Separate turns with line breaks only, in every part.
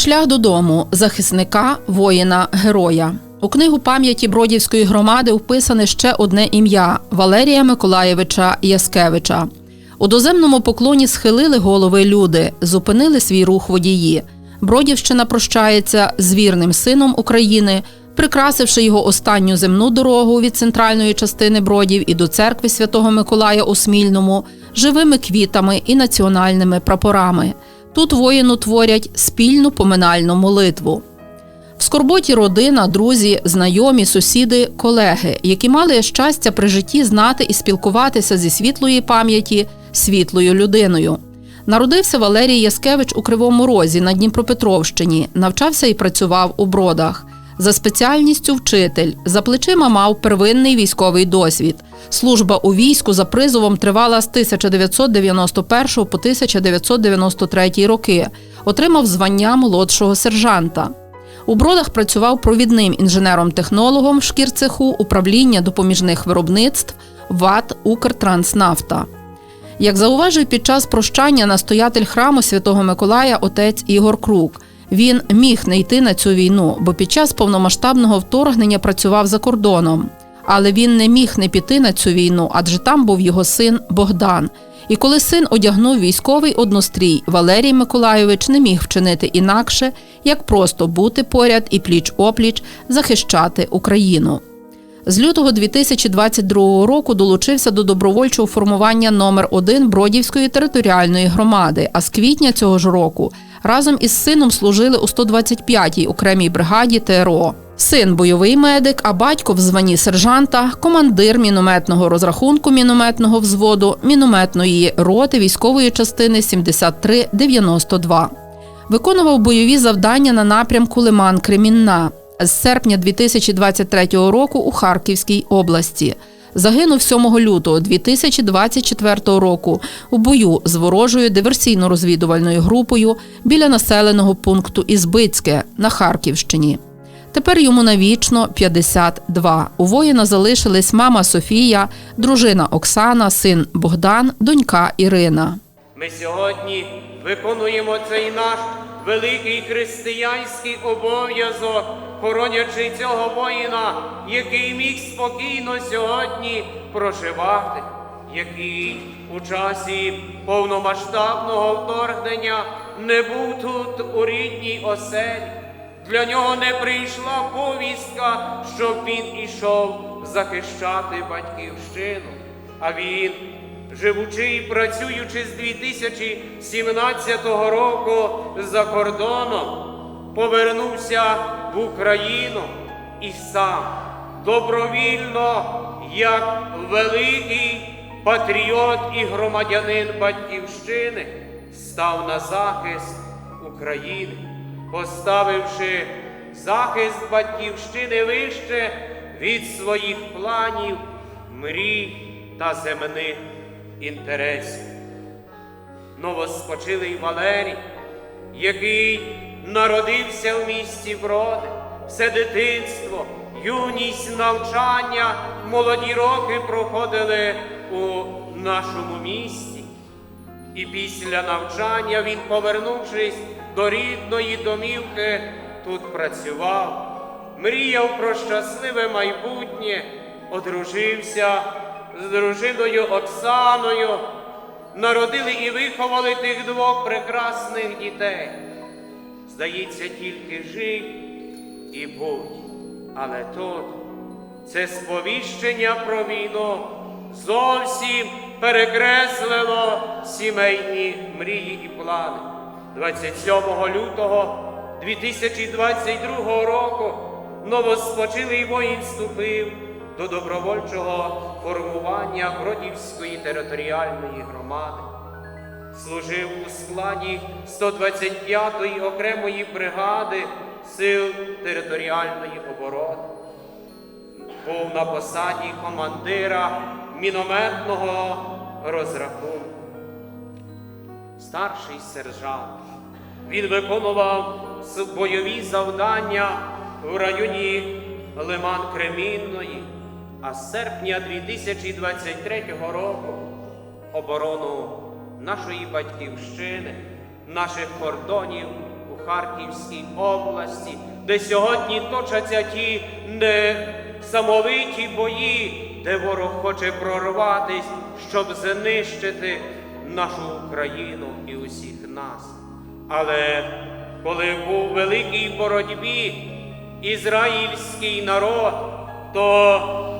Шлях додому захисника, воїна, героя. У книгу пам'яті Бродівської громади вписане ще одне ім'я Валерія Миколаєвича Яскевича. У доземному поклоні схилили голови люди, зупинили свій рух водії. Бродівщина прощається з вірним сином України, прикрасивши його останню земну дорогу від центральної частини Бродів і до церкви Святого Миколая у Смільному живими квітами і національними прапорами. Тут воїну творять спільну поминальну молитву. В скорботі родина, друзі, знайомі, сусіди, колеги, які мали щастя при житті знати і спілкуватися зі світлої пам'яті, світлою людиною. Народився Валерій Яскевич у Кривому Розі на Дніпропетровщині, навчався і працював у бродах. За спеціальністю вчитель, за плечима мав первинний військовий досвід. Служба у війську за призовом тривала з 1991 по 1993 роки. Отримав звання молодшого сержанта. У бродах працював провідним інженером-технологом в шкірцеху управління допоміжних виробництв ВАТ Укртранснафта. Як зауважив під час прощання настоятель храму Святого Миколая отець Ігор Крук, він міг не йти на цю війну, бо під час повномасштабного вторгнення працював за кордоном. Але він не міг не піти на цю війну, адже там був його син Богдан. І коли син одягнув військовий однострій, Валерій Миколайович не міг вчинити інакше, як просто бути поряд і пліч опліч захищати Україну. З лютого 2022 року долучився до добровольчого формування номер 1 Бродівської територіальної громади. А з квітня цього ж року разом із сином служили у 125-й окремій бригаді ТРО. Син бойовий медик, а батько в званні сержанта, командир мінометного розрахунку мінометного взводу, мінометної роти військової частини 7392. Виконував бойові завдання на напрямку Лиман Кремінна з серпня 2023 року у Харківській області. Загинув 7 лютого 2024 року у бою з ворожою диверсійно-розвідувальною групою біля населеного пункту Ізбицьке на Харківщині. Тепер йому навічно 52. У воїна залишились мама Софія, дружина Оксана, син Богдан, донька Ірина.
Ми сьогодні виконуємо цей наш великий християнський обов'язок, хоронячи цього воїна, який міг спокійно сьогодні проживати, який у часі повномасштабного вторгнення не був тут у рідній оселі. Для нього не прийшла повістка, щоб він ішов захищати батьківщину. А він, живучи і працюючи з 2017 року за кордоном, повернувся в Україну і сам добровільно, як великий патріот і громадянин батьківщини, став на захист України поставивши захист батьківщини вище від своїх планів, мрій та земних інтересів. Новоспочилий Валерій, який народився в місті Броди, все дитинство, юність, навчання, молоді роки проходили у нашому місті. І після навчання він, повернувшись до рідної домівки, тут працював, мріяв про щасливе майбутнє, одружився з дружиною Оксаною, народили і виховали тих двох прекрасних дітей. Здається, тільки жив і будь, але тут це сповіщення про війну зовсім перекреслило сімейні мрії і плани. 27 лютого 2022 року новоспочилий воїн вступив до добровольчого формування Бродівської територіальної громади. Служив у складі 125-ї окремої бригади Сил територіальної оборони. Був на посаді командира мінометного розрахунку старший сержант. Він виконував бойові завдання в районі Лиман Кремінної, а з серпня 2023 року оборону нашої батьківщини, наших кордонів у Харківській області, де сьогодні точаться ті несамовиті бої, де ворог хоче прорватись, щоб знищити нашу Україну і усіх нас. Але коли був великій боротьбі ізраїльський народ, то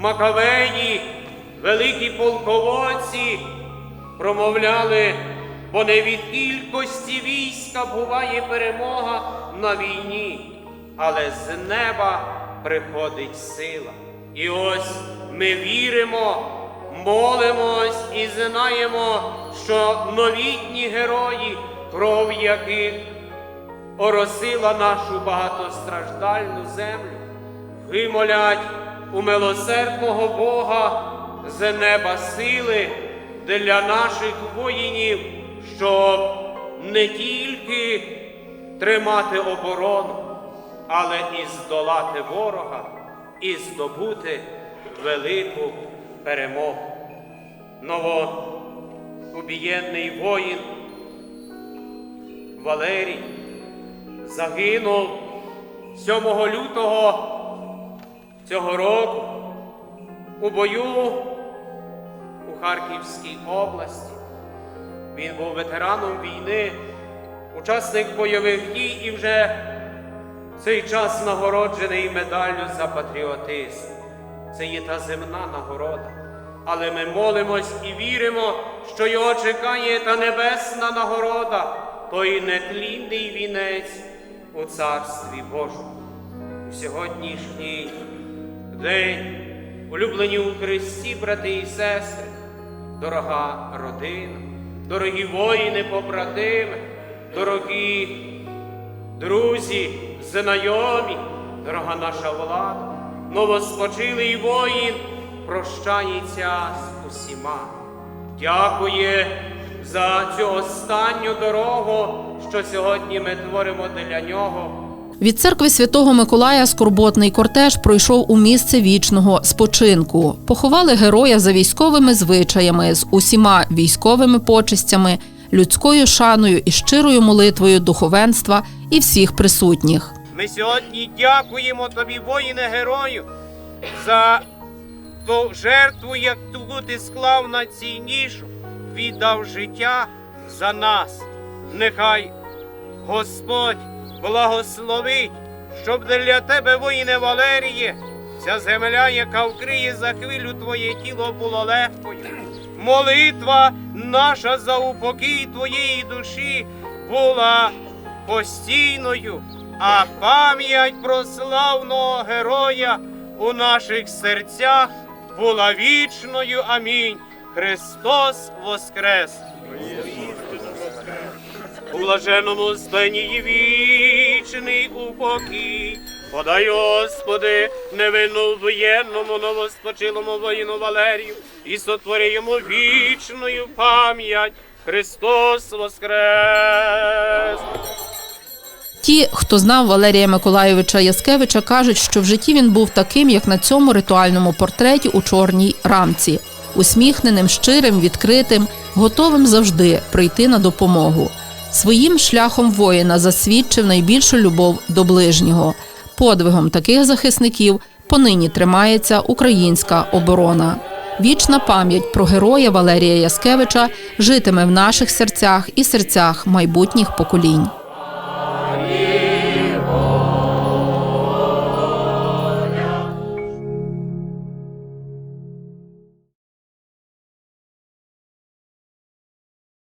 Макавеї, великі полководці, промовляли, бо не від кількості війська буває перемога на війні, але з неба приходить сила. І ось ми віримо, молимось і знаємо, що новітні герої, кров яких оросила нашу багатостраждальну землю, вимолять у милосердного Бога з неба сили для наших воїнів, щоб не тільки тримати оборону, але і здолати ворога, і здобути велику перемогу. Новоубієнний воїн Валерій загинув 7 лютого цього року у бою у Харківській області. Він був ветераном війни, учасник бойових дій і вже в цей час нагороджений медаллю за патріотизм. Це є та земна нагорода. Але ми молимось і віримо, що його чекає та небесна нагорода, той нетлінний вінець у Царстві Божому. У сьогоднішній день, улюблені у Христі, брати і сестри, дорога родина, дорогі воїни, побратими, дорогі друзі, знайомі, дорога наша влада, новоспочилий воїн прощається з усіма. Дякує за цю останню дорогу, що сьогодні ми творимо для нього.
Від церкви святого Миколая скорботний кортеж пройшов у місце вічного спочинку. Поховали героя за військовими звичаями з усіма військовими почестями, людською шаною і щирою молитвою духовенства і всіх присутніх.
Ми сьогодні дякуємо тобі, воїне герою, за ту жертву, яку ти склав на цій нішу, віддав життя за нас. Нехай Господь благословить, щоб для тебе, воїне Валеріє, ця земля, яка вкриє за хвилю твоє тіло, була легкою. Молитва наша за упокій твоєї душі була постійною, а пам'ять про славного героя у наших серцях була вічною. Амінь. Христос Воскрес! У блаженному стані вічний упокій. Подай, Господи, невинно вбиєнному новоспочилому воїну Валерію і сотвори йому вічною пам'ять. Христос Воскрес!
Ті, хто знав Валерія Миколайовича Яскевича, кажуть, що в житті він був таким, як на цьому ритуальному портреті у чорній рамці, усміхненим, щирим, відкритим, готовим завжди прийти на допомогу. Своїм шляхом воїна засвідчив найбільшу любов до ближнього. Подвигом таких захисників понині тримається українська оборона. Вічна пам'ять про героя Валерія Яскевича житиме в наших серцях і серцях майбутніх поколінь.